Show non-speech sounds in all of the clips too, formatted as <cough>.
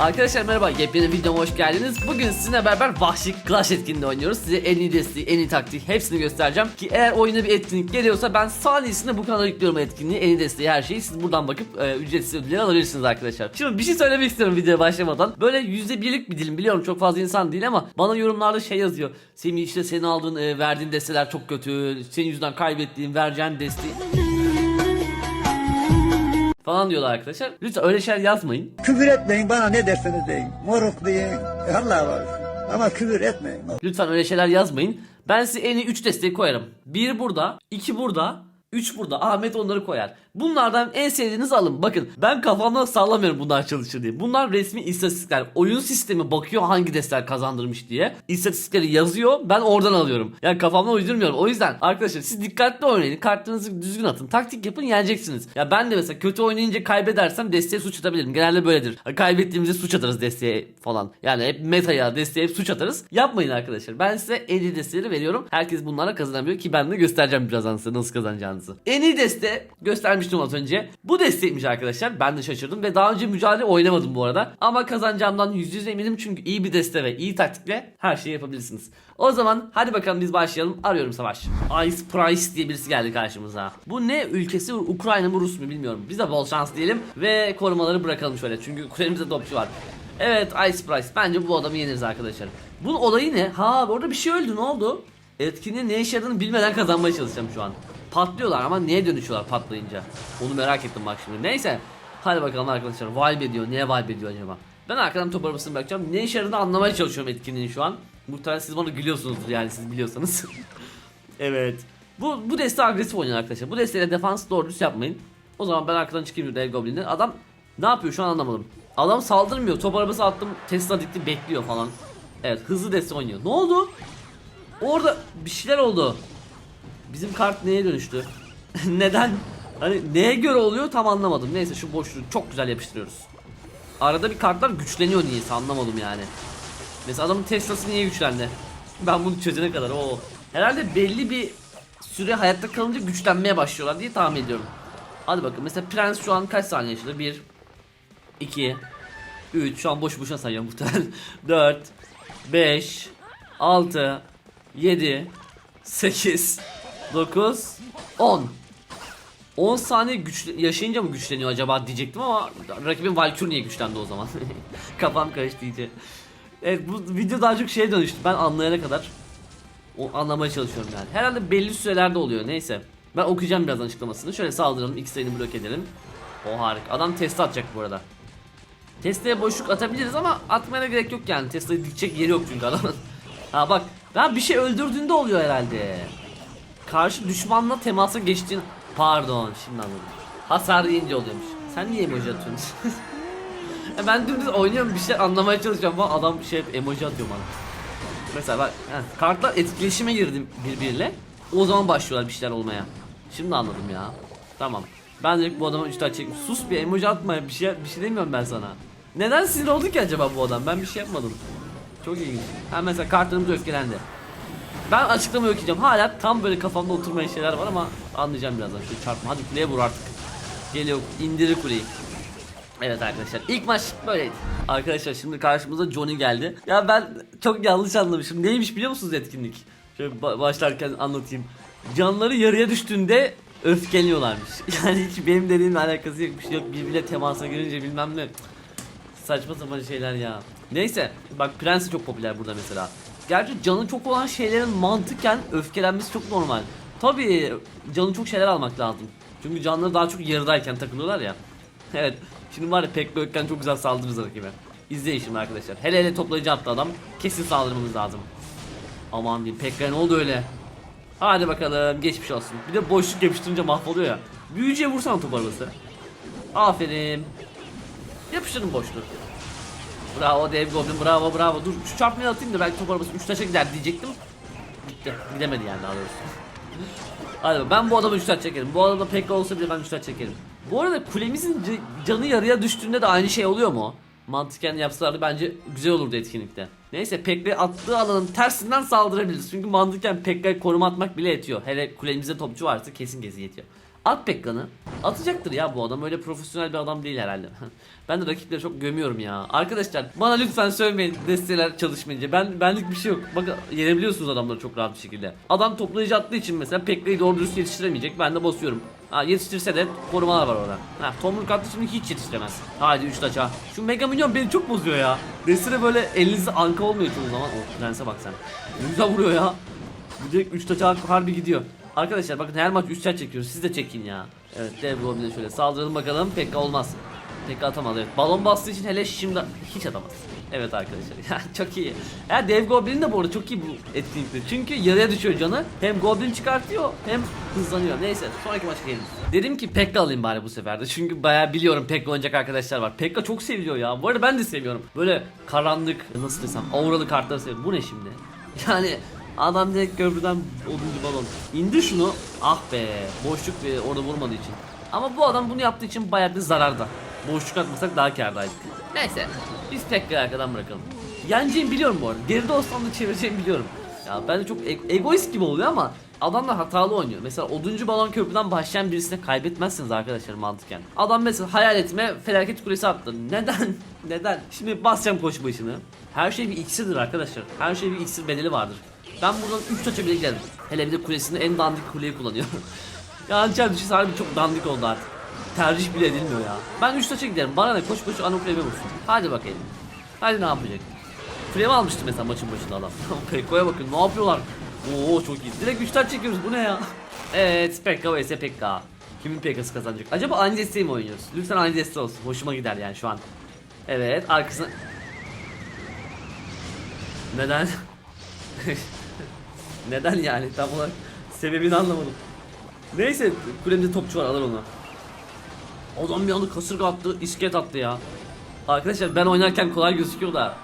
Arkadaşlar merhaba, yepyeni videoma hoş geldiniz. Bugün sizinle beraber Vahşi Clash etkinliğinde oynuyoruz. Size en iyi desteği, en iyi taktiği hepsini göstereceğim. Ki eğer oyuna bir etkinlik geliyorsa ben saniyesinde bu kanala yüklüyorum etkinliği, en iyi desteği, her şeyi. Siz buradan bakıp e, ücretsiz ödülleri alabilirsiniz arkadaşlar. Şimdi bir şey söylemek istiyorum videoya başlamadan. Böyle %1'lik bir dilim biliyorum çok fazla insan değil ama bana yorumlarda şey yazıyor. Semih işte senin aldığın, e, verdiğin desteler çok kötü. Senin yüzünden kaybettiğin, vereceğin desteği falan diyorlar arkadaşlar. Lütfen öyle şeyler yazmayın. Küfür etmeyin bana ne derseniz deyin. Moruk deyin. Allah var. Ama küfür etmeyin. Lütfen öyle şeyler yazmayın. Ben size en iyi 3 desteği koyarım. 1 burada, 2 burada, 3 burada. Ahmet onları koyar. Bunlardan en sevdiğinizi alın. Bakın ben kafamdan sallamıyorum bunlar çalışır diye. Bunlar resmi istatistikler. Oyun sistemi bakıyor hangi desteler kazandırmış diye. İstatistikleri yazıyor. Ben oradan alıyorum. Yani kafamdan uydurmuyorum. O yüzden arkadaşlar siz dikkatli oynayın. Kartlarınızı düzgün atın. Taktik yapın yeneceksiniz. Ya ben de mesela kötü oynayınca kaybedersem desteğe suç atabilirim. Genelde böyledir. Kaybettiğimizde suç atarız desteğe falan. Yani hep metaya desteğe hep suç atarız. Yapmayın arkadaşlar. Ben size en iyi desteği veriyorum. Herkes bunlara kazanamıyor ki ben de göstereceğim birazdan size nasıl kazanacağınızı. En iyi deste göstermiştim az önce. Bu destekmiş arkadaşlar. Ben de şaşırdım ve daha önce mücadele oynamadım bu arada. Ama kazanacağımdan %100 eminim çünkü iyi bir deste ve iyi taktikle her şeyi yapabilirsiniz. O zaman hadi bakalım biz başlayalım. Arıyorum savaş. Ice Price diye birisi geldi karşımıza. Bu ne ülkesi? Ukrayna mı Rus mu bilmiyorum. Biz de bol şans diyelim ve korumaları bırakalım şöyle. Çünkü kulemizde topçu var. Evet Ice Price. Bence bu adamı yeniriz arkadaşlar. Bunun olayı ne? Ha orada bir şey öldü ne oldu? Etkinliğin ne işe yaradığını bilmeden kazanmaya çalışacağım şu an. Patlıyorlar ama neye dönüşüyorlar patlayınca? Onu merak ettim bak şimdi. Neyse. Hadi bakalım arkadaşlar. Vibe ediyor. Neye vibe ediyor acaba? Ben arkadan top arabasını bırakacağım. Ne işe yaradığını anlamaya çalışıyorum etkinliğin şu an. Muhtemelen siz bana gülüyorsunuzdur yani siz biliyorsanız. <laughs> evet. Bu, bu deste agresif oynuyor arkadaşlar. Bu desteyle defans doğru düz yapmayın. O zaman ben arkadan çıkayım dev goblin'den. Adam ne yapıyor şu an anlamadım. Adam saldırmıyor. Top arabası attım. Tesla dikti bekliyor falan. Evet hızlı deste oynuyor. Ne oldu? Orada bir şeyler oldu. Bizim kart neye dönüştü? <laughs> Neden? Hani neye göre oluyor tam anlamadım. Neyse şu boşluğu çok güzel yapıştırıyoruz. Arada bir kartlar güçleniyor niyeyse anlamadım yani. Mesela adamın Tesla'sı niye güçlendi? Ben bunu çözene kadar o herhalde belli bir süre hayatta kalınca güçlenmeye başlıyorlar diye tahmin ediyorum. Hadi bakın mesela Prens şu an kaç saniye yaşadı? 1 2 3 şu an boş boşuna sayıyorum <laughs> muhtemelen. 4 5 6 7 8 9 10 10 saniye güç yaşayınca mı güçleniyor acaba diyecektim ama rakibin Valkyrie niye güçlendi o zaman? <laughs> Kafam karıştı iyice. Evet bu video daha çok şeye dönüştü. Ben anlayana kadar o anlamaya çalışıyorum yani. Herhalde belli sürelerde oluyor. Neyse. Ben okuyacağım birazdan açıklamasını. Şöyle saldıralım. X sayını blok edelim. O harika. Adam testi atacak bu arada. Testeye boşluk atabiliriz ama atmaya da gerek yok yani. Tesla'yı dikecek yeri yok çünkü adamın. <laughs> ha bak. Ben bir şey öldürdüğünde oluyor herhalde. Karşı düşmanla temasa geçtiğin... Pardon şimdi anladım. Hasar yiyince oluyormuş. Sen niye emoji atıyorsun? <laughs> Ben dümdüz oynuyorum bir şey anlamaya çalışıyorum ama adam şey emoji atıyor bana. Mesela bak heh, kartlar etkileşime girdim birbiriyle. O zaman başlıyorlar bir şeyler olmaya. Şimdi anladım ya. Tamam. Ben direkt bu adama 3 tane çekmiş. Sus bir emoji atma bir şey bir şey demiyorum ben sana. Neden sinir oldu ki acaba bu adam? Ben bir şey yapmadım. Çok ilginç. Ha mesela kartlarımız öfkelendi. Ben açıklama okuyacağım. Hala tam böyle kafamda oturmayan şeyler var ama anlayacağım birazdan. Şu çarpma. Hadi kuleye vur artık. Geliyor. indirir kuleyi. Evet arkadaşlar ilk maç böyleydi. Arkadaşlar şimdi karşımıza Johnny geldi. Ya ben çok yanlış anlamışım. Neymiş biliyor musunuz etkinlik? Şöyle ba- başlarken anlatayım. Canları yarıya düştüğünde öfkeleniyorlarmış. <laughs> Yani hiç benim dediğimle alakası yok. Bir şey yok. Birbirine temasa girince bilmem ne. Saçma sapan şeyler ya. Neyse bak Prens çok popüler burada mesela. Gerçi canı çok olan şeylerin mantıken öfkelenmesi çok normal. Tabii canı çok şeyler almak lazım. Çünkü canları daha çok yarıdayken takılıyorlar ya. <laughs> Evet. Şimdi var ya pek böykken çok güzel saldırırız rakibe. İzleyin şimdi arkadaşlar. Hele hele toplayıcı attı adam. Kesin saldırmamız lazım. Aman diyeyim Pekka ne oldu öyle? Hadi bakalım geçmiş olsun. Bir de boşluk yapıştırınca mahvoluyor ya. Büyücüye vursana top arabası. Aferin. Yapıştırın boşluğu. Bravo Dev Goblin bravo bravo. Dur şu çarpmayı atayım da belki top arabası 3 taşa gider diyecektim. Gitti. Gidemedi yani daha doğrusu. Hadi ben bu adamı 3 taş çekerim. Bu adamda Pekka olsa bile ben 3 taş çekerim. Bu arada kulemizin canı yarıya düştüğünde de aynı şey oluyor mu? Mantıken yapsalardı bence güzel olurdu etkinlikte. Neyse Pekka'ya attığı alanın tersinden saldırabiliriz. Çünkü mantıken Pekka'ya koruma atmak bile yetiyor. Hele kulemizde topçu varsa kesin kesin yetiyor. At Pekkan'ı. Atacaktır ya bu adam. Öyle profesyonel bir adam değil herhalde. <laughs> ben de rakipleri çok gömüyorum ya. Arkadaşlar bana lütfen söylemeyin desteler çalışmayınca. Ben benlik bir şey yok. Bakın yenebiliyorsunuz adamları çok rahat bir şekilde. Adam toplayıcı attığı için mesela Pekka'yı doğru dürüst yetiştiremeyecek. Ben de basıyorum. Ha yetiştirse de korumalar var orada. Ha tomruk attığı için hiç yetiştiremez. Haydi 3 taça. Şu Mega Minyon beni çok bozuyor ya. Destine böyle elinizi anka olmuyor çoğu zaman. Oh prense bak sen. Güzel vuruyor ya. Bu direkt 3 taça harbi gidiyor. Arkadaşlar bakın her maç 3 taç çekiyoruz. Siz de çekin ya. Evet dev Goblin'e şöyle saldıralım bakalım. Pekka olmaz. Pekka atamaz evet. Balon bastığı için hele şimdi hiç atamaz. Evet arkadaşlar <laughs> çok iyi. Ya dev Goblin de bu arada çok iyi bu etkinlikte. Çünkü yarıya düşüyor canı. Hem Goblin çıkartıyor hem hızlanıyor. Neyse sonraki maça gelelim. Dedim ki Pekka alayım bari bu sefer de. Çünkü bayağı biliyorum Pekka oynayacak arkadaşlar var. Pekka çok seviliyor ya. Bu arada ben de seviyorum. Böyle karanlık nasıl desem auralı kartları seviyorum. Bu ne şimdi? <laughs> Yani Adam direkt köprüden oduncu balon. İndir şunu. Ah be. Boşluk ve orada vurmadığı için. Ama bu adam bunu yaptığı için bayağı bir zararda. Boşluk atmasak daha kârdaydık. Neyse. Biz Pekka'yı arkadan bırakalım. Yeneceğimi biliyorum bu arada. Geride olsam da çevireceğimi biliyorum. Ya ben de çok e- egoist gibi oluyor ama adamlar hatalı oynuyor. Mesela oduncu balon köprüden başlayan birisine kaybetmezsiniz arkadaşlar mantıken. Adam mesela hayal etme felaket kulesi attı. Neden? <laughs> Neden? Şimdi basacağım koşu başını. Her şey bir iksirdir arkadaşlar. Her şey bir iksir bedeli vardır. Ben buradan 3 taça bile giderim. Hele bir de kulesinde en dandik kuleyi kullanıyor. <laughs> ya Hançer düşüş harbi çok dandik oldu artık. Tercih bile edilmiyor ya. Ben 3 taça giderim. Bana ne koş koş ana kuleme vursun. Hadi bakayım. Hadi ne yapacak? Kulemi almıştı mesela maçın başında adam. <laughs> Pekko'ya bakın ne yapıyorlar. Oo çok iyi. Direkt 3 taç çekiyoruz bu ne ya? <laughs> evet Pekka vs Pekka. Kimin Pekka'sı kazanacak? Acaba aynı desteği mi oynuyoruz? Lütfen aynı desteği olsun. Hoşuma gider yani şu an. Evet arkasına... Neden? Neden yani tam olarak sebebini anlamadım. Neyse kulemde topçu var alır onu. Adam bir anda kasırga attı, isket attı ya. Arkadaşlar ben oynarken kolay gözüküyor da.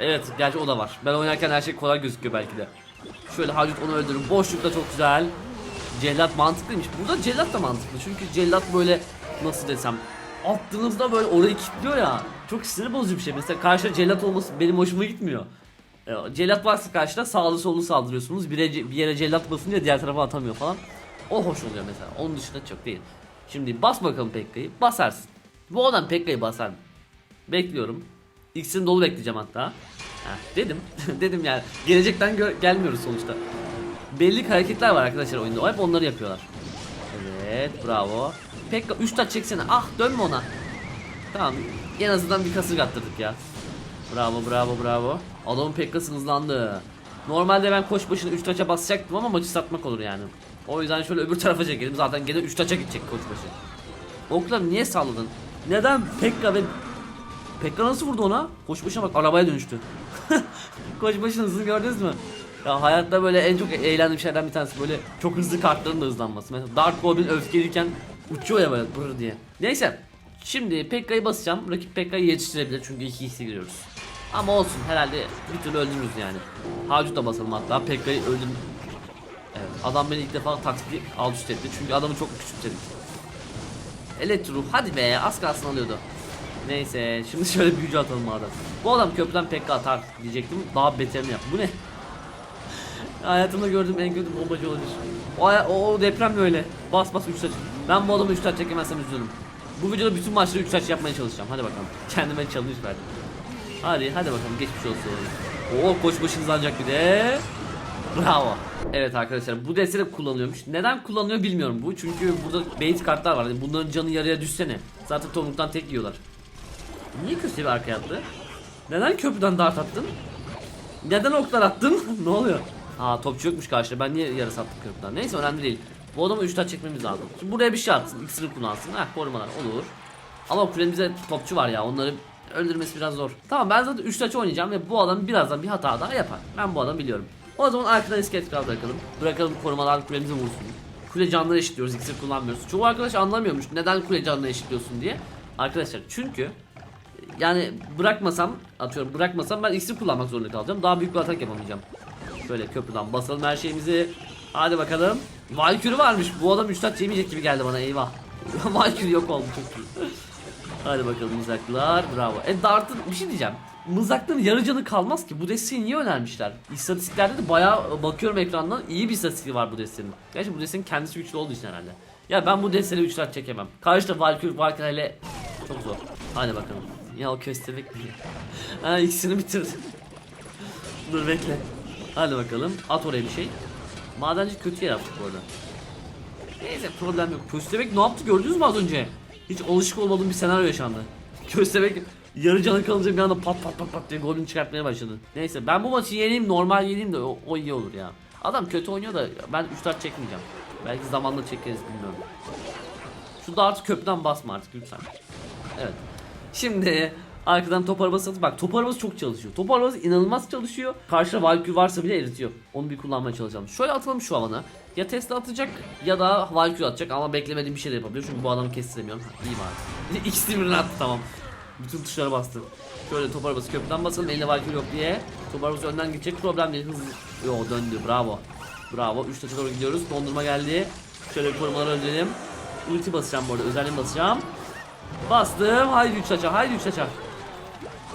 Evet gerçi o da var. Ben oynarken her şey kolay gözüküyor belki de. Şöyle Hacut onu öldürür. Boşlukta çok güzel. Cellat mantıklıymış. Burada cellat da mantıklı. Çünkü cellat böyle nasıl desem attığınızda böyle orayı kilitliyor ya. Çok sinir bozucu bir şey. Mesela karşıda cellat olması benim hoşuma gitmiyor. E, Cellat varsa karşıda sağlı sollu saldırıyorsunuz. Bir, bir yere cellat basınca diğer tarafa atamıyor falan. O hoş oluyor mesela. Onun dışında çok değil. Şimdi bas bakalım Pekka'yı. Basarsın. Bu adam Pekka'yı basar? Bekliyorum. X'in dolu bekleyeceğim hatta. Heh, dedim. <laughs> dedim yani. Gelecekten gelmiyoruz sonuçta. Belli hareketler var arkadaşlar oyunda. O hep onları yapıyorlar. Evet bravo. Pekka 3 taç çeksene. Ah dönme ona. Tamam. En azından bir kasırga attırdık ya. Bravo bravo bravo. Adamın Pekka'sı hızlandı. Normalde ben koş başına 3 taça basacaktım ama maçı satmak olur yani. O yüzden şöyle öbür tarafa çekelim. Zaten gene 3 taça gidecek koç başı. Oklam niye salladın? Neden Pekka ve Pekka nasıl vurdu ona? Koç başına bak arabaya dönüştü. <laughs> koç başının hızını gördünüz mü? Ya hayatta böyle en çok eğlendiğim şeylerden bir tanesi böyle çok hızlı kartların da hızlanması. Mesela Dark Goblin öfkeliyken uçuyor ya böyle brr diye. Neyse. Şimdi Pekka'yı basacağım. Rakip Pekka'yı yetiştirebilir çünkü iki kişi giriyoruz. Ama olsun herhalde bir türlü öldürürüz yani. Hacut da basalım hatta Pekka'yı öldür... Evet adam beni ilk defa taksidi alt üst etti çünkü adamı çok küçülttik. Elektro hadi be az kalsın alıyordu. Neyse şimdi şöyle büyücü atalım madem. Bu adam köprüden Pekka atar diyecektim daha beterini yap. Bu ne? <laughs> Hayatımda gördüğüm en kötü bombacı olabilir. O, o, o deprem böyle. Bas bas 3 taç. Ben bu adamı 3 taç çekemezsem üzülürüm. Bu videoda bütün maçları 3 taç yapmaya çalışacağım. Hadi bakalım. Kendime challenge verdim. Hadi hadi bakalım geçmiş olsun. Oo koç başınız ancak bir de. Bravo. Evet arkadaşlar bu deste de kullanılıyormuş. Neden kullanılıyor bilmiyorum bu. Çünkü burada bait kartlar var. Yani bunların canı yarıya düşsene. Zaten tomruktan tek yiyorlar. Niye bir arkaya attı? Neden köprüden dart attın? Neden oklar attın? <laughs> ne oluyor? Aa topçu yokmuş karşıda. Ben niye yarı sattım köprüden? Neyse önemli değil. Bu adamı 3 taç çekmemiz lazım. Şimdi buraya bir şey atsın. İksiri kullansın. Heh korumalar olur. Ama kulemizde topçu var ya. Onları öldürmesi biraz zor. Tamam ben zaten 3 taç oynayacağım ve bu adam birazdan bir hata daha yapar. Ben bu adamı biliyorum. O zaman arkadan iskelet kral bırakalım. Bırakalım korumalar kulemize vursun. Kule canları eşitliyoruz. iksir kullanmıyoruz. Çoğu arkadaş anlamıyormuş. Neden kule canını eşitliyorsun diye. Arkadaşlar çünkü yani bırakmasam atıyorum bırakmasam ben iksir kullanmak zorunda kalacağım. Daha büyük bir atak yapamayacağım. Şöyle köprüden basalım her şeyimizi. Hadi bakalım. Valkürü varmış. Bu adam 3 taç yemeyecek gibi geldi bana eyvah. <laughs> Valkürü yok oldu çok iyi. Hadi bakalım mızraklar. Bravo. E Dart'ın bir şey diyeceğim. Mızrakların yarı canı kalmaz ki. Bu desteği niye önermişler? İstatistiklerde de bayağı bakıyorum ekrandan iyi bir istatistiği var bu destenin. Gerçi bu destenin kendisi güçlü olduğu için herhalde. Ya ben bu desteli 3 taç çekemem. Karşıda Valkyrie varken hele çok zor. Hadi bakalım. Ya o köstebek mi? <laughs> ha ikisini bitirdi. <laughs> Dur bekle. Hadi bakalım. At oraya bir şey. Madenci kötü yer yaptık bu arada. Neyse problem yok. Köstebek ne yaptı gördünüz mü az önce? Hiç alışık olmadığım bir senaryo yaşandı. Köstebek yarı canı kalınca bir anda pat pat pat pat diye golünü çıkartmaya başladı. Neyse ben bu maçı yeneyim normal yeneyim de o, o iyi olur ya. Adam kötü oynuyor da ben 3 dart çekmeyeceğim. Belki zamanla çekeriz bilmiyorum. Şu dartı köprüden basma artık lütfen. Evet. Şimdi arkadan top arabası atıp bak top arabası çok çalışıyor. Top arabası inanılmaz çalışıyor. Karşıda Valkyrie varsa bile eritiyor. Onu bir kullanmaya çalışalım. Şöyle atalım şu alana. Ya Tesla atacak ya da Valkyrie atacak ama beklemediğim bir şey de yapabilir. Çünkü bu adamı kestiremiyorum. İyi bari. <laughs> İkisini birden attı tamam. Bütün tuşlara bastı. Şöyle top arabası köprüden basalım. Eline Valkyrie yok diye. Top arabası önden gidecek. Problem değil. Hızlı. Yo döndü. Bravo. Bravo. 3 taça doğru gidiyoruz. Dondurma geldi. Şöyle korumaları öldürelim. Ulti basacağım bu arada. Özelliğimi basacağım. Bastım. Haydi 3 taça. Haydi 3 taça.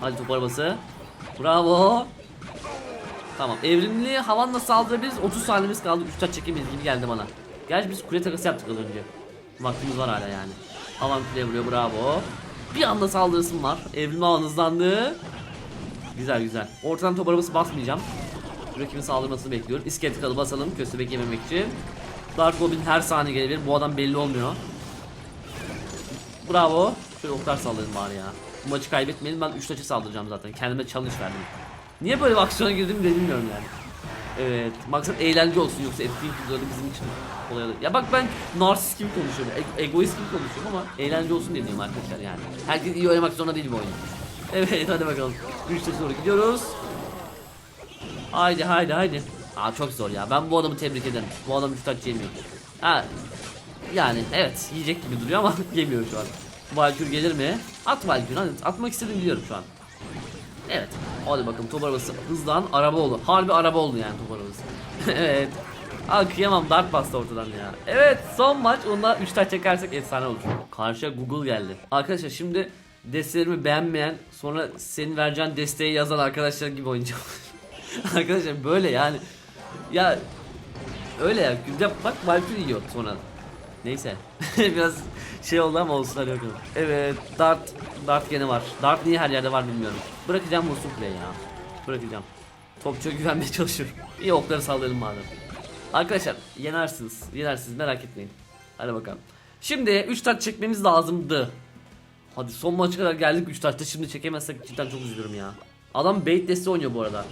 Hadi top arabası. Bravo. Tamam. Evrimli havanla saldırabiliriz. 30 saniyemiz kaldı. 3 taç çekemeyiz gibi geldi bana. Gerçi biz kule takası yaptık az önce. Vaktimiz var hala yani. Havan kuleye vuruyor. Bravo. Bir anda saldırısım var. Evrimli havan hızlandı. Güzel güzel. Ortadan top arabası basmayacağım. Rakibin saldırmasını bekliyorum. İskelet kalı basalım köstebek yememek için. Dark Goblin her saniye gelebilir. Bu adam belli olmuyor. Bravo. Şöyle oklar sallayalım bari ya. Bu maçı kaybetmeyelim. Ben 3 taçı saldıracağım zaten. Kendime challenge verdim. Niye böyle bir aksiyona girdim de bilmiyorum yani. Evet. Maksat eğlence olsun yoksa etkinlik videoları bizim için kolay olur. Ya bak ben narsist gibi konuşuyorum. e- egoist gibi konuşuyorum ama eğlence olsun diye diyorum arkadaşlar yani. Herkes iyi oynamak zorunda değil bu oyunu. Evet hadi bakalım. 3 taçı doğru gidiyoruz. Haydi haydi haydi. Aa çok zor ya. Ben bu adamı tebrik ederim. Bu adam 3 taç yemiyor. Ha yani evet yiyecek gibi duruyor ama <laughs> yemiyor şu an. Valkür gelir mi? At Valkür hadi atmak istediğimi biliyorum şu an. Evet. Hadi bakalım top arabası hızlan araba oldu. Harbi araba oldu yani top arabası. <laughs> evet. Aa kıyamam dart bastı ortadan ya. Evet son maç onda 3 taç çekersek efsane olur. Karşıya Google geldi. Arkadaşlar şimdi destelerimi beğenmeyen sonra senin vereceğin desteği yazan arkadaşlar gibi oynayacağım. <laughs> arkadaşlar böyle yani. Ya öyle ya. Bak Valkyrie yiyor sonra. Neyse. <laughs> Biraz şey oldu ama olsun hadi bakalım. Evet Dart Dart gene var. Dart niye her yerde var bilmiyorum. Bırakacağım vursun play ya. Bırakacağım. Topçuya güvenmeye <laughs> çalışıyorum. İyi okları sallayalım madem. Arkadaşlar yenersiniz. Yenersiniz merak etmeyin. Hadi bakalım. Şimdi 3 taç çekmemiz lazımdı. Hadi son maça kadar geldik 3 taçta şimdi çekemezsek cidden çok üzülürüm ya. Adam bait desteği oynuyor bu arada.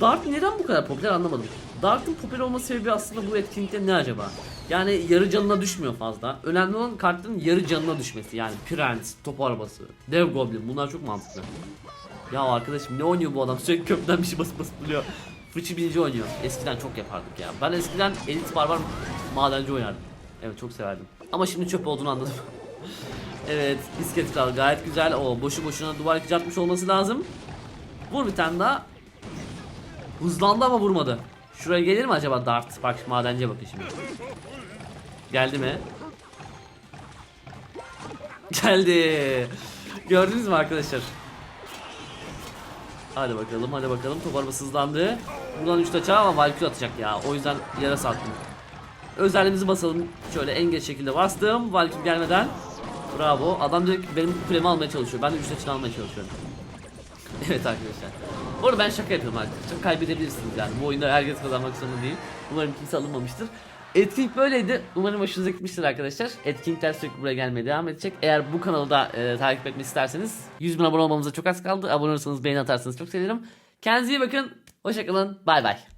Dart neden bu kadar popüler anlamadım. Dart'ın popüler olma sebebi aslında bu etkinlikte ne acaba? Yani yarı canına düşmüyor fazla. Önemli olan kartın yarı canına düşmesi. Yani Prens, top arabası, dev goblin bunlar çok mantıklı. Ya arkadaşım ne oynuyor bu adam? Sürekli köprüden bir şey basıp basıp duruyor. Fıçı binici oynuyor. Eskiden çok yapardık ya. Ben eskiden elit barbar madenci oynardım. Evet çok severdim. Ama şimdi çöp olduğunu anladım. <laughs> evet iskelet kral gayet güzel. O boşu boşuna duvar ikici atmış olması lazım. Vur bir tane daha. Hızlandı ama vurmadı. Şuraya gelir mi acaba dart? Bak madenciye bakın şimdi. Geldi mi? Geldi. Gördünüz mü arkadaşlar? Hadi bakalım hadi bakalım top arabası hızlandı. Buradan 3 taça ama Valkyrie atacak ya. O yüzden yere sattım. Özelliğimizi basalım. Şöyle en geç şekilde bastım. Valkyrie gelmeden. Bravo. Adam direkt benim kulemi almaya çalışıyor. Ben de 3 taçını almaya çalışıyorum. <laughs> evet arkadaşlar. Bu arada ben şaka yapıyorum arkadaşlar. Kaybedebilirsiniz yani. Bu oyunda herkes kazanmak zorunda değil. Umarım kimse alınmamıştır. Etkinlik böyleydi. Umarım hoşunuza gitmiştir arkadaşlar. Etkinlikler sürekli buraya gelmeye devam edecek. Eğer bu kanalı da e, takip etmek isterseniz 100 bin abone olmamıza çok az kaldı. Abone olursanız beğeni atarsanız çok sevinirim. Kendinize iyi bakın. Hoşçakalın. Bay bay.